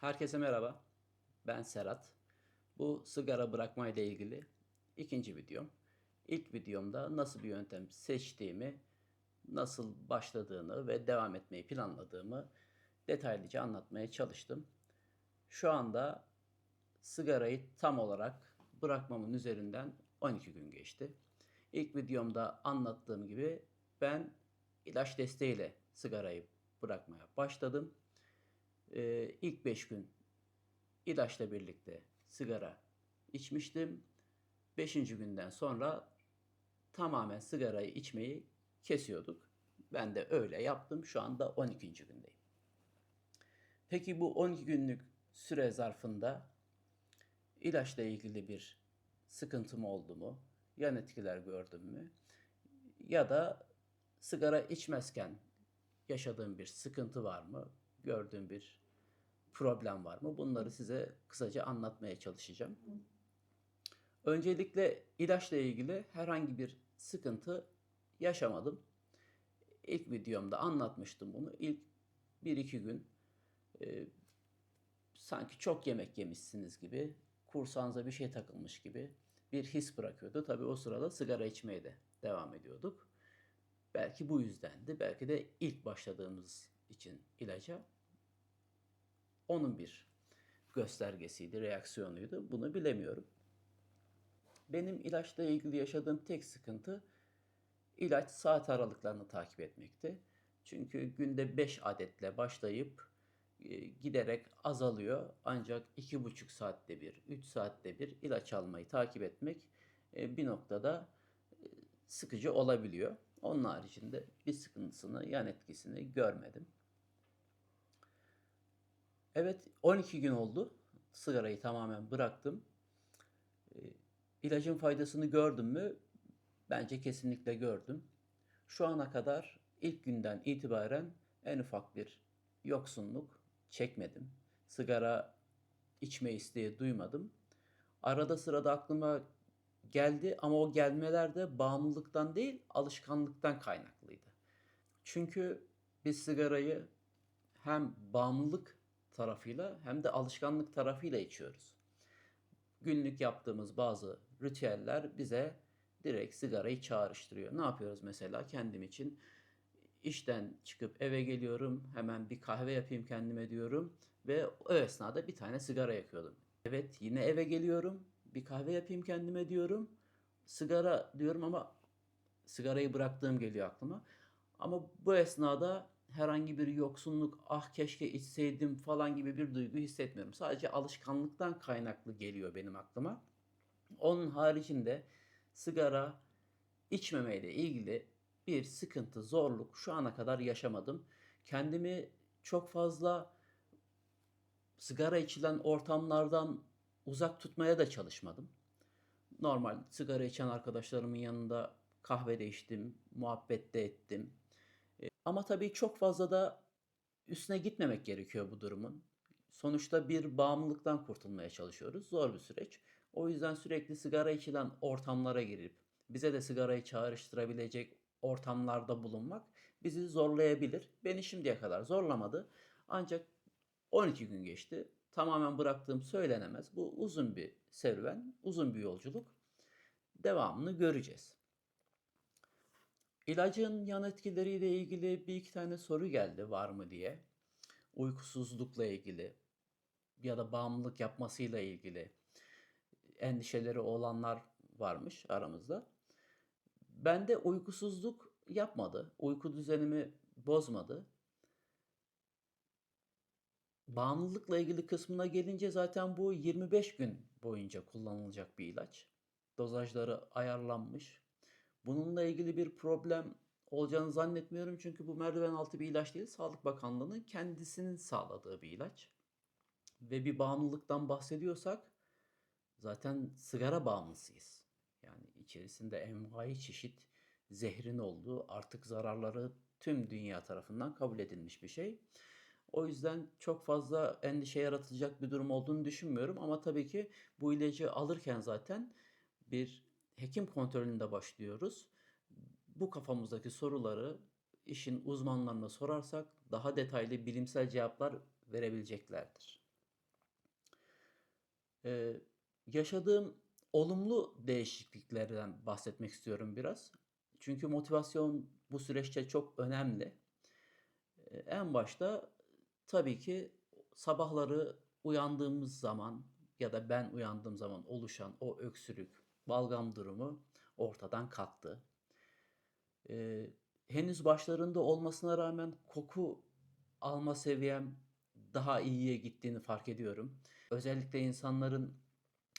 Herkese merhaba. Ben Serhat. Bu sigara bırakma ile ilgili ikinci videom. İlk videomda nasıl bir yöntem seçtiğimi, nasıl başladığını ve devam etmeyi planladığımı detaylıca anlatmaya çalıştım. Şu anda sigarayı tam olarak bırakmamın üzerinden 12 gün geçti. İlk videomda anlattığım gibi ben ilaç desteğiyle sigarayı bırakmaya başladım. Ee, ilk 5 gün ilaçla birlikte sigara içmiştim. 5. günden sonra tamamen sigarayı içmeyi kesiyorduk. Ben de öyle yaptım. Şu anda 12. gündeyim. Peki bu 12 günlük süre zarfında ilaçla ilgili bir sıkıntım oldu mu? Yan etkiler gördüm mü? Ya da sigara içmezken yaşadığım bir sıkıntı var mı? Gördüğüm bir problem var mı? Bunları size kısaca anlatmaya çalışacağım. Öncelikle ilaçla ilgili herhangi bir sıkıntı yaşamadım. İlk videomda anlatmıştım bunu. İlk 1-2 gün e, sanki çok yemek yemişsiniz gibi, kursağınıza bir şey takılmış gibi bir his bırakıyordu. Tabii o sırada sigara içmeye de devam ediyorduk. Belki bu yüzdendi. Belki de ilk başladığımız için ilaca onun bir göstergesiydi, reaksiyonuydu. Bunu bilemiyorum. Benim ilaçla ilgili yaşadığım tek sıkıntı ilaç saat aralıklarını takip etmekti. Çünkü günde 5 adetle başlayıp e, giderek azalıyor. Ancak 2,5 saatte bir, 3 saatte bir ilaç almayı takip etmek e, bir noktada e, sıkıcı olabiliyor. Onun haricinde bir sıkıntısını, yan etkisini görmedim. Evet 12 gün oldu. Sigarayı tamamen bıraktım. E, ilacın faydasını gördüm mü? Bence kesinlikle gördüm. Şu ana kadar ilk günden itibaren en ufak bir yoksunluk çekmedim. Sigara içme isteği duymadım. Arada sırada aklıma geldi ama o gelmeler de bağımlılıktan değil alışkanlıktan kaynaklıydı. Çünkü biz sigarayı hem bağımlılık tarafıyla hem de alışkanlık tarafıyla içiyoruz. Günlük yaptığımız bazı ritüeller bize direkt sigarayı çağrıştırıyor. Ne yapıyoruz mesela kendim için? İşten çıkıp eve geliyorum, hemen bir kahve yapayım kendime diyorum ve o esnada bir tane sigara yakıyordum. Evet yine eve geliyorum, bir kahve yapayım kendime diyorum. Sigara diyorum ama sigarayı bıraktığım geliyor aklıma. Ama bu esnada herhangi bir yoksunluk, ah keşke içseydim falan gibi bir duygu hissetmiyorum. Sadece alışkanlıktan kaynaklı geliyor benim aklıma. Onun haricinde sigara içmemeyle ilgili bir sıkıntı, zorluk şu ana kadar yaşamadım. Kendimi çok fazla sigara içilen ortamlardan uzak tutmaya da çalışmadım. Normal sigara içen arkadaşlarımın yanında kahvede içtim, muhabbette ettim. Ama tabii çok fazla da üstüne gitmemek gerekiyor bu durumun. Sonuçta bir bağımlılıktan kurtulmaya çalışıyoruz. Zor bir süreç. O yüzden sürekli sigara içilen ortamlara girip bize de sigarayı çağrıştırabilecek ortamlarda bulunmak bizi zorlayabilir. Beni şimdiye kadar zorlamadı. Ancak 12 gün geçti. Tamamen bıraktığım söylenemez. Bu uzun bir serüven, uzun bir yolculuk. Devamını göreceğiz. İlacın yan etkileriyle ilgili bir iki tane soru geldi var mı diye. Uykusuzlukla ilgili ya da bağımlılık yapmasıyla ilgili endişeleri olanlar varmış aramızda. Bende uykusuzluk yapmadı. Uyku düzenimi bozmadı. Bağımlılıkla ilgili kısmına gelince zaten bu 25 gün boyunca kullanılacak bir ilaç. Dozajları ayarlanmış. Bununla ilgili bir problem olacağını zannetmiyorum çünkü bu merdiven altı bir ilaç değil. Sağlık Bakanlığı'nın kendisinin sağladığı bir ilaç. Ve bir bağımlılıktan bahsediyorsak zaten sigara bağımlısıyız. Yani içerisinde envai çeşit zehrin olduğu artık zararları tüm dünya tarafından kabul edilmiş bir şey. O yüzden çok fazla endişe yaratacak bir durum olduğunu düşünmüyorum ama tabii ki bu ilacı alırken zaten bir hekim kontrolünde başlıyoruz. Bu kafamızdaki soruları işin uzmanlarına sorarsak daha detaylı bilimsel cevaplar verebileceklerdir. Eee, yaşadığım olumlu değişikliklerden bahsetmek istiyorum biraz. Çünkü motivasyon bu süreçte çok önemli. Eee, en başta tabii ki sabahları uyandığımız zaman ya da ben uyandığım zaman oluşan o öksürük, balgam durumu ortadan kalktı. Eee, henüz başlarında olmasına rağmen koku alma seviyem daha iyiye gittiğini fark ediyorum. Özellikle insanların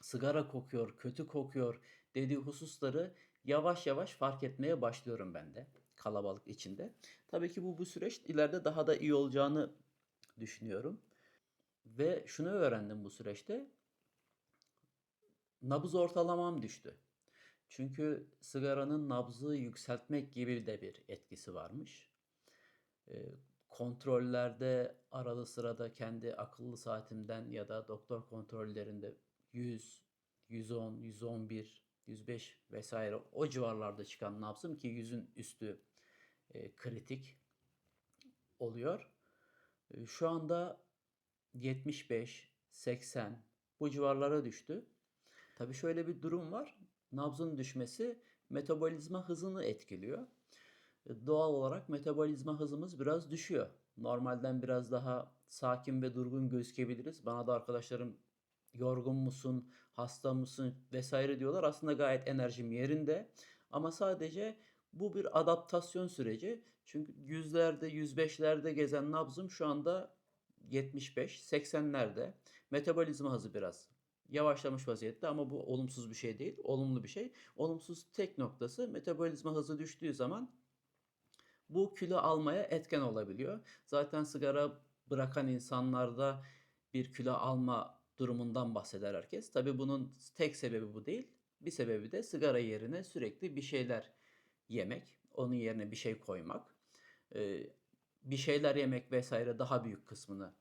sigara kokuyor, kötü kokuyor dediği hususları yavaş yavaş fark etmeye başlıyorum ben de kalabalık içinde. Tabii ki bu bu süreç ileride daha da iyi olacağını düşünüyorum ve şunu öğrendim bu süreçte. Nabız ortalamam düştü. Çünkü sigaranın nabzı yükseltmek gibi de bir etkisi varmış. Eee, kontrollerde arada sırada kendi akıllı saatimden ya da doktor kontrollerinde 100, 110, 111, 105 vesaire o civarlarda çıkan nabzım ki 100'ün üstü eee, kritik oluyor. Eee, şu anda 75, 80 bu civarlara düştü. Tabii şöyle bir durum var. Nabzın düşmesi metabolizma hızını etkiliyor. E, Doğal olarak metabolizma hızımız biraz düşüyor. Normalden biraz daha sakin ve durgun gözükebiliriz. Bana da arkadaşlarım yorgun musun, hasta mısın vesaire diyorlar. Aslında gayet enerjim yerinde. Ama sadece bu bir adaptasyon süreci. Çünkü yüzlerde, 105'lerde gezen nabzım şu anda 75, 80'lerde. Metabolizma hızı biraz yavaşlamış vaziyette ama bu olumsuz bir şey değil, olumlu bir şey. Olumsuz tek noktası metabolizma hızı düştüğü zaman bu kilo almaya etken olabiliyor. Zaten sigara bırakan insanlarda bir kilo alma durumundan bahseder herkes. Tabii bunun tek sebebi bu değil. Bir sebebi de sigara yerine sürekli bir şeyler yemek, onun yerine bir şey koymak. Ee, bir şeyler yemek vesaire daha büyük kısmını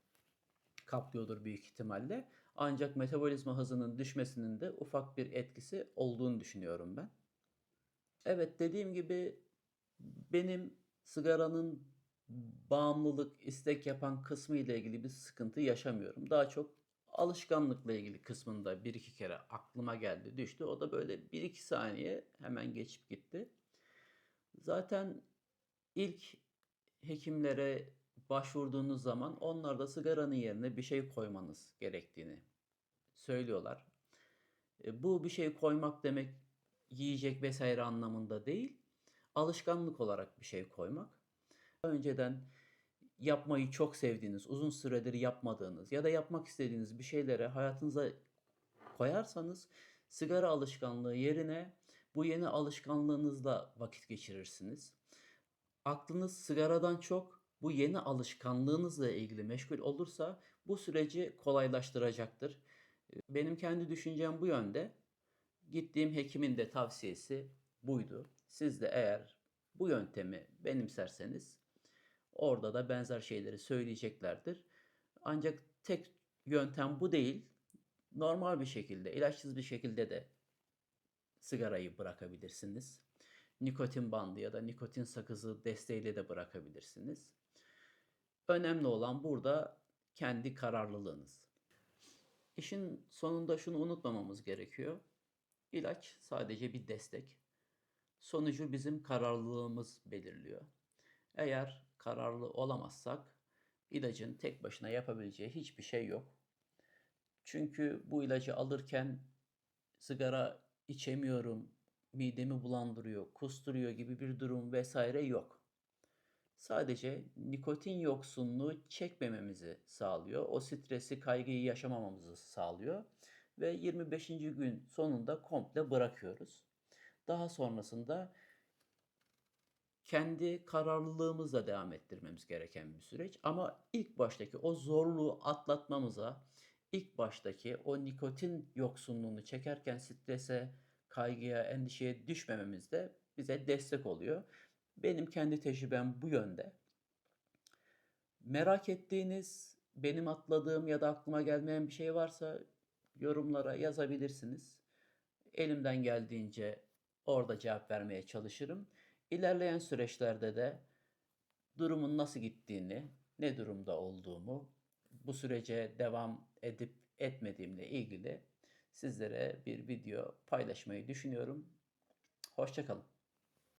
kaplıyordur büyük ihtimalle. Ancak metabolizma hızının düşmesinin de ufak bir etkisi olduğunu düşünüyorum ben. Evet dediğim gibi benim sigaranın bağımlılık, istek yapan kısmı ile ilgili bir sıkıntı yaşamıyorum. Daha çok alışkanlıkla ilgili kısmında bir iki kere aklıma geldi, düştü. O da böyle bir iki saniye hemen geçip gitti. Zaten ilk hekimlere başvurduğunuz zaman onlar da sigaranın yerine bir şey koymanız gerektiğini söylüyorlar. E, bu bir şey koymak demek yiyecek vesaire anlamında değil, alışkanlık olarak bir şey koymak. Önceden yapmayı çok sevdiğiniz, uzun süredir yapmadığınız ya da yapmak istediğiniz bir şeylere hayatınıza koyarsanız sigara alışkanlığı yerine bu yeni alışkanlığınızla vakit geçirirsiniz. Aklınız sigaradan çok bu yeni alışkanlığınızla ilgili meşgul olursa bu süreci kolaylaştıracaktır. Benim kendi düşüncem bu yönde. Gittiğim hekimin de tavsiyesi buydu. Siz de eğer bu yöntemi benimserseniz orada da benzer şeyleri söyleyeceklerdir. Ancak tek yöntem bu değil. Normal bir şekilde, ilaçsız bir şekilde de sigarayı bırakabilirsiniz. Nikotin bandı ya da nikotin sakızı desteğiyle de bırakabilirsiniz. Önemli olan burada kendi kararlılığınız. İşin sonunda şunu unutmamamız gerekiyor. İlaç sadece bir destek. Sonucu bizim kararlılığımız belirliyor. Eğer kararlı olamazsak ilacın tek başına yapabileceği hiçbir şey yok. Çünkü bu ilacı alırken sigara içemiyorum, midemi bulandırıyor, kusturuyor gibi bir durum vesaire yok. Sadece nikotin yoksunluğu çekmememizi sağlıyor. O stresi, kaygıyı yaşamamamızı sağlıyor ve 25. gün sonunda komple bırakıyoruz. Daha sonrasında kendi kararlılığımızla devam ettirmemiz gereken bir süreç. Ama ilk baştaki o zorluğu atlatmamıza, ilk baştaki o nikotin yoksunluğunu çekerken strese, kaygıya, endişeye düşmememiz de bize destek oluyor. Benim kendi tecrübem bu yönde. Merak ettiğiniz, benim atladığım ya da aklıma gelmeyen bir şey varsa yorumlara yazabilirsiniz. Elimden geldiğince orada cevap vermeye çalışırım. İlerleyen süreçlerde de durumun nasıl gittiğini, ne durumda olduğumu, bu sürece devam edip etmediğimle ilgili sizlere bir video paylaşmayı düşünüyorum. Hoşça kalın.